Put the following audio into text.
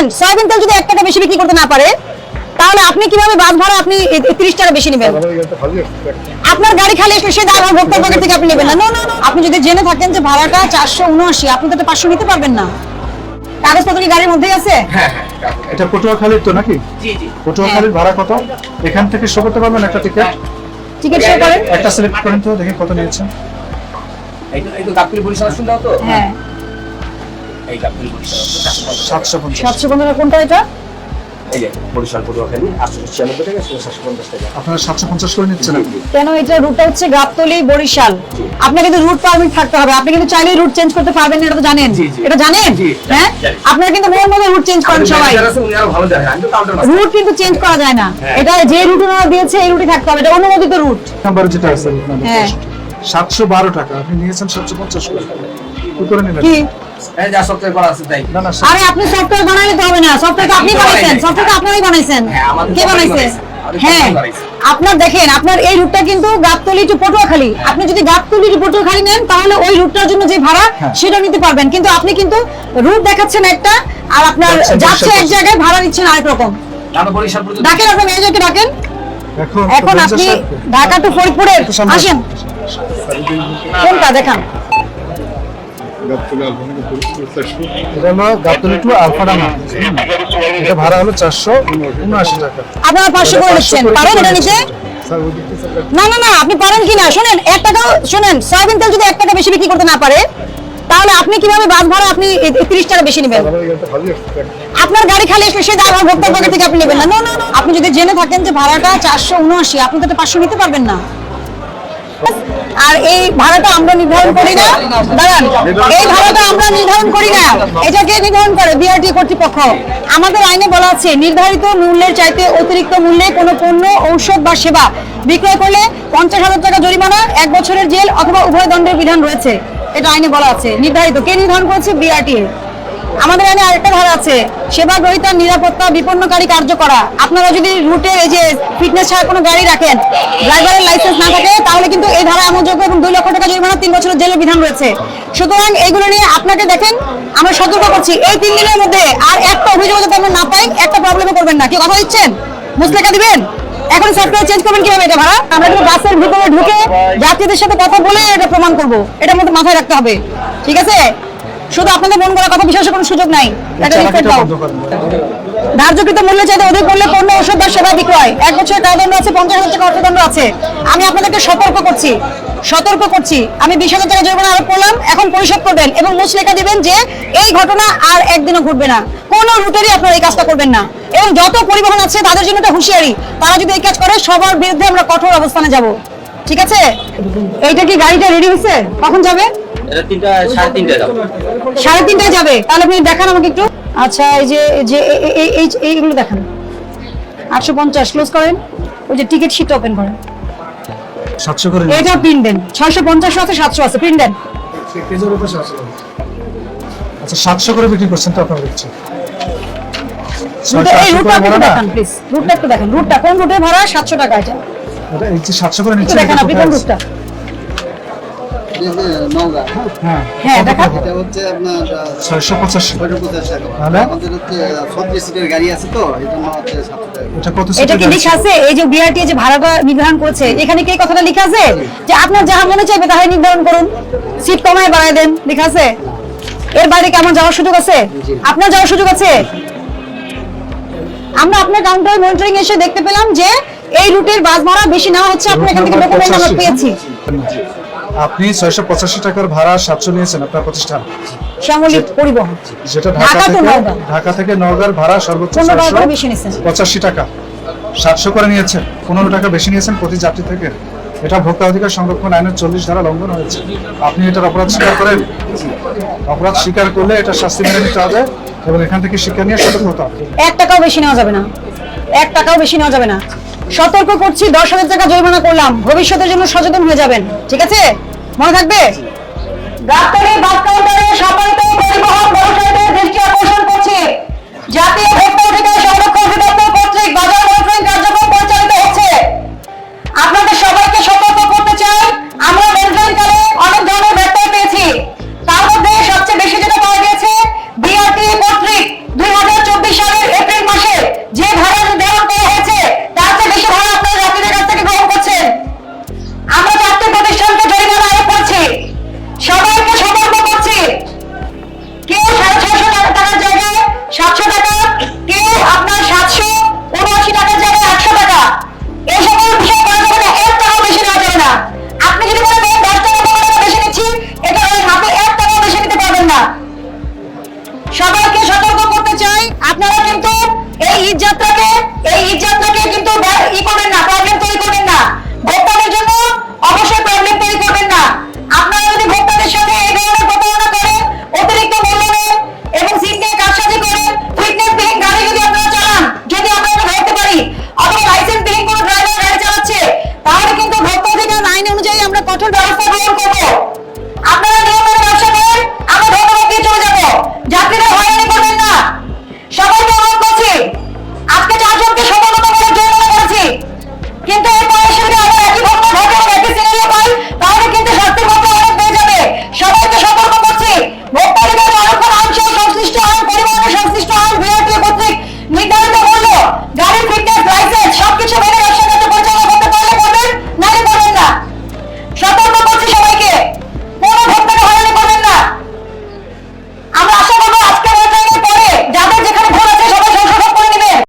শোনেন সয়াবিন তেল যদি এক টাকা বেশি বিক্রি করতে না পারে তাহলে আপনি কীভাবে বাস ভাড়া আপনি তিরিশ টাকা বেশি নেবেন? আপনার গাড়ি খালি আসলে সে দাম ভোক্তার পকেট থেকে আপনি নেবেন না. আপনি যদি জেনে থাকেন যে ভাড়াটা চারশো উনআশি আপনি তো পাঁচশো নিতে পারবেন না। কাগজপত্র কি গাড়ির মধ্যেই আছে? এটা পটুয়াখালীর তো নাকি? পটুয়াখালীর ভাড়া কত? এখান থেকে শো করতে পারবেন একটা টিকিট টিকিট শো করেন। একটা সিলেক্ট করেন তো দেখি কত নিয়েছেন। এই তো এই তো গাবতলী হ্যাঁ। সাতশো পঞ্চাশ। সাতশো পনেরো কোনটা এটা? এই যে বরিশাল পটুয়াখালী আটশো ছিয়ানব্বই টাকা সাতশো পঞ্চাশ টাকা। আপনারা সাতশো পঞ্চাশ করে নিচ্ছেন কেন এটা রুটটা হচ্ছে গাবতলি বরিশাল। আপনার কিন্তু রুট পারমিট থাকতে হবে। আপনি কিন্তু চাইলেই রুট চেঞ্জ করতে পারবেন এটা তো জানেন। এটা জানেন? হ্যাঁ? আপনারা কিন্তু মন মতো রুট চেঞ্জ করেন সবাই। রুট কিন্তু চেঞ্জ করা যায় না। হ্যাঁ। এটা যে রুট ওনারা দিয়েছে এই রুটই থাকতে হবে। এটা অনুমোদিত রুট নাম্বার যেটা আছে হ্যাঁ। সাতশো বারো টাকা। আপনি নিয়েছেন সাতশো পঞ্চাশ করে। কি করে নেবেন কি? এই যা সপ্তাহে করা আছে তাই না না আরে আপনি সফটওয়্যার বানাইলে তো হবে না। সফটওয়্যার আপনি বানাইছেন। সফটওয়্যার আপনারাই বানাইছেন। হ্যাঁ, কে বানাইছে। হ্যাঁ। আপনার দেখেন আপনার এই রুটটা কিন্তু গাবতলি টু পটুয়াখালী। আপনি যদি গাবতলি টু পটুয়াখালী নেন তাহলে ওই রুটটার জন্য যে ভাড়া হ্যাঁ। সেটা নিতে পারবেন। কিন্তু আপনি কিন্তু রুট দেখাচ্ছেন একটা আর আপনার যাচ্ছে এক জায়গায় ভাড়া নিচ্ছেন আরেক রকম। ডাকেন আপনার ম্যানেজারকে ডাকেন। এখন এখন আপনি ঢাকা টু ফরিদপুরের আসেন। কোনটা দেখান? এটা গাবতলি টু আলফাডাঙ্গা এটা ভাড়া হলো চারশো উনআশি টাকা। আপনারা পাঁচশো করে নিচ্ছেন পারেন এটা। নিতে না না না আপনি পারেন কি না? শোনেন এক টাকা শোনেন সয়াবিন তেল যদি এক টাকা বেশি বিক্রি করতে না পারে তাহলে আপনি কীভাবে বাস ভাড়া আপনি তিরিশ টাকা বেশি নেবেন? আপনার গাড়ি খালি আসলে সে দাম ভোক্তার পকেট থেকে আপনি নেবেন না. আপনি যদি জেনে থাকেন যে ভাড়াটা চারশো উনআশি আপনি তো পাঁচশো নিতে পারবেন না। আর এই ভাড়াটা আমরা নির্ধারণ করি না। দাঁড়ান, এই ভাড়াটা আমরা নির্ধারণ করি না। এটাকে নির্ধারণ করে? বিআরটি কর্তৃপক্ষ। আমাদের আইনে বলা আছে, নির্ধারিত মূল্যের চাইতে অতিরিক্ত মূল্যে কোনো পণ্য, ঔষধ বা সেবা বিক্রয় করলে পঞ্চাশ হাজার টাকা জরিমানা, এক বছরের জেল অথবা উভয় দণ্ডের বিধান রয়েছে। এটা আইনে বলা আছে। নির্ধারিত কে নির্ধারণ করেছে? বিআরটি আমাদের এখানে আরেকটা ধারা আছে। সেবা গ্রহীতার নিরাপত্তা, বিপন্নকারী কার্য করা আপনারা যদি রুটে এই যে ফিটনেস ছাড়া কোনো গাড়ি রাখেন ড্রাইভারের লাইসেন্স না থাকে, তাহলে কিন্তু এই ধারা আমলযোগ্য এবং দুই লক্ষ টাকা জরিমানা, তিন বছরের জেলের বিধান রয়েছে। সুতরাং এইগুলো নিয়ে আপনাকে দেখেন, আমরা সতর্ক করছি। এই তিন দিনের মধ্যে আর একটা অভিযোগ যাতে আমরা না পাই, একটা প্রবলেমে করবেন না। কি কথা দিচ্ছেন? মুসলেখা দিবেন? এখন সফটওয়্যার চেঞ্জ করবেন কীভাবে এটা ভাড়া? আমরা কিন্তু বাসের ভিতরে ঢুকে যাত্রীদের সাথে কথা বলে এটা প্রমাণ করব। এটার মধ্যে মাথায় রাখতে হবে। ঠিক আছে? শুধু আপনাদের মন করার কথা বিশ্বাসের কোনো সুযোগ নাই। রিপোর্ট দাও। ধার্যকৃত মূল্য চাইতে অধিক মূল্যে পণ্য ওষুধ বা সেবা বিক্রয়। এক বছরের কারাদণ্ড আছে পঞ্চাশ হাজার টাকা অর্থদণ্ড আছে। আমি আপনাদেরকে সতর্ক করছি সতর্ক করছি। আমি বিশ হাজার টাকা জরিমানা আরোপ করলাম এখন পরিশোধ করবেন এবং মুচলেখা দিবেন যে এই ঘটনা আর একদিনও ঘটবে না। কোনো রুটেরই আপনারা এই কাজটা করবেন না। এবং যত পরিবহন আছে তাদের জন্য এটা হুঁশিয়ারি। তারা যদি এই কাজ করে সবার বিরুদ্ধে আমরা কঠোর অবস্থানে যাব। ঠিক আছে? এইটা কি গাড়িটা রেডি হয়েছে? কখন যাবে? এটা তিনটা সাড়ে তিনটা সাড়ে তিনটায় যাবে? তাহলে আপনি দেখান আমাকে একটু। আচ্ছা এই যে এইগুলো দেখান। আটশো পঞ্চাশ ক্লোজ করেন। ওই যে টিকিট শিট ওপেন করেন। সাতশো করে এটা প্রিন্ট দেন। ছয়শো পঞ্চাশ আছে সাতশো আছে প্রিন্ট দেন। আচ্ছা সাতশো করে বিক্রি করছেন তো আপনার দেখছি। রুটটা এই রুটটা একটু দেখান প্লিজ রুটটা একটু দেখেন। রুটটা কোন রুটে ভাড়া? সাতশো টাকা এই যে সাতশো করে নিচ্ছেন দেখান আপনি কোন রুটটা? হ্যাঁ হ্যাঁ কত এটা হচ্ছে আপনার ছয়শো পঁচাশি। ছয়শো পঞ্চাশ টাকা। তাহলে? আমাদের হচ্ছে ছত্রিশ সিটের গাড়ি আছে তো এই হচ্ছে সাতশো টাকা। এটা কত এটা কি লেখা আছে? এই যে বিআরটি যে ভাড়াটা নির্ধারণ করেছে এখানে কি কথাটা লেখা আছে? যে আপনার যাহা মনে চাইবে তাহাই নির্ধারণ করুন। সিট কমায় বাড়ায় দেন লেখা আছে? এর বাইরে কি আমার যাওয়ার সুযোগ আছে? আপনার যাওয়ার সুযোগ আছে? আমরা আপনার কাউন্টার মনিটরিং এসে দেখতে পেলাম যে এই রুটের বাস ভাড়া বেশি নেওয়া হচ্ছে আপনার এখান থেকে ডকুমেন্ট আমরা পেয়েছি। আপনি ছয়শো পঁচাশি টাকার ভাড়া সাতশো নিয়েছেন আপনার প্রতিষ্ঠান? শ্যামলী পরিবহন। যেটা ঢাকা থেকে। ঢাকা থেকে নওগাঁর ভাড়া সর্বোচ্চ পঁচাশি টাকা। সাতশো করে নিয়েছেন পনেরো টাকা বেশি নিয়েছেন প্রতি যাত্রী থেকে। এটা ভোক্তা অধিকার সংরক্ষণ আইনের চল্লিশ ধারা লঙ্ঘন হয়েছে। আপনি এটার অপরাধ স্বীকার করেন? অপরাধ স্বীকার করলে এটা শাস্তি মেনে নিতে হবে এবং এখান থেকে শিক্ষা নিয়ে সতর্ক হতে হবে। এক টাকাও বেশি নেওয়া যাবে না। এক টাকাও বেশি নেওয়া যাবে না। সতর্ক করছি দশ হাজার টাকা জরিমানা করলাম। ভবিষ্যতের জন্য সচেতন হয়ে যাবেন। ঠিক আছে? মনে থাকবে? ডাক্তারের বাস কাউন্টারে সবাইকে ঈদযাত্রাকে এই কিন্তু ই করবেন না প্রবলেম তৈরি করেন না। ভোক্তাদের জন্য অবশ্যই প্রবলেম তৈরি করবেন না। আপনারা